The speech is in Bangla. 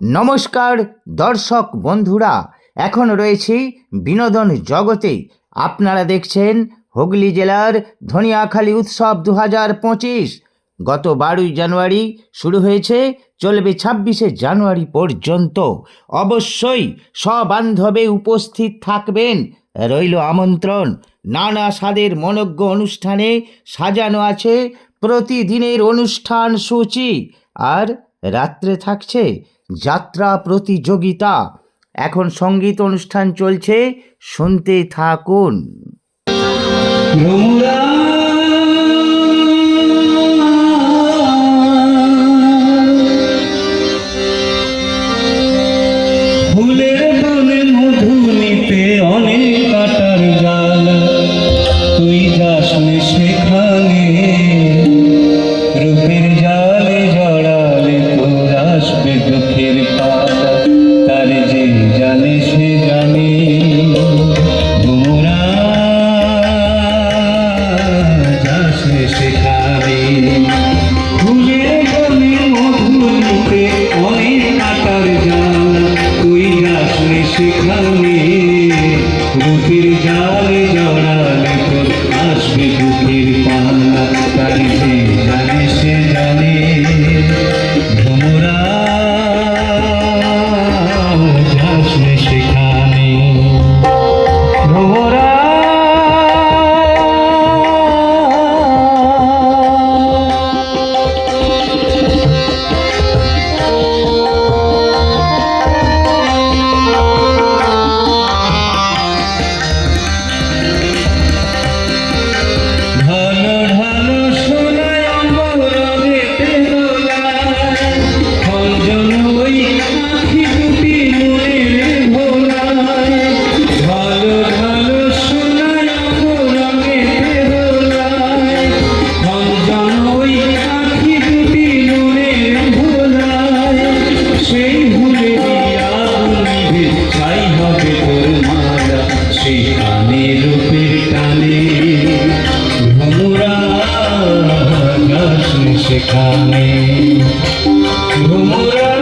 নমস্কার, দর্শক বন্ধুরা, এখন রয়েছি বিনোদন জগতে। আপনারা দেখছেন হুগলি জেলার ধনিয়াখালী উৎসব দু হাজার পঁচিশ। গত বারোই জানুয়ারি শুরু হয়েছে, চলবে ছাব্বিশে জানুয়ারি পর্যন্ত। অবশ্যই সবান্ধবে উপস্থিত থাকবেন। রইল আমন্ত্রণ। নানা স্বাদের মনজ্ঞ অনুষ্ঠানে সাজানো আছে প্রতিদিনের অনুষ্ঠান সূচি। আর রাত্রে থাকছে যাত্রা প্রতিযোগিতা। এখন সংগীত অনুষ্ঠান চলছে শুনতে থাকুন। सिखानी रुपिर जाने এখানে ঘুমরা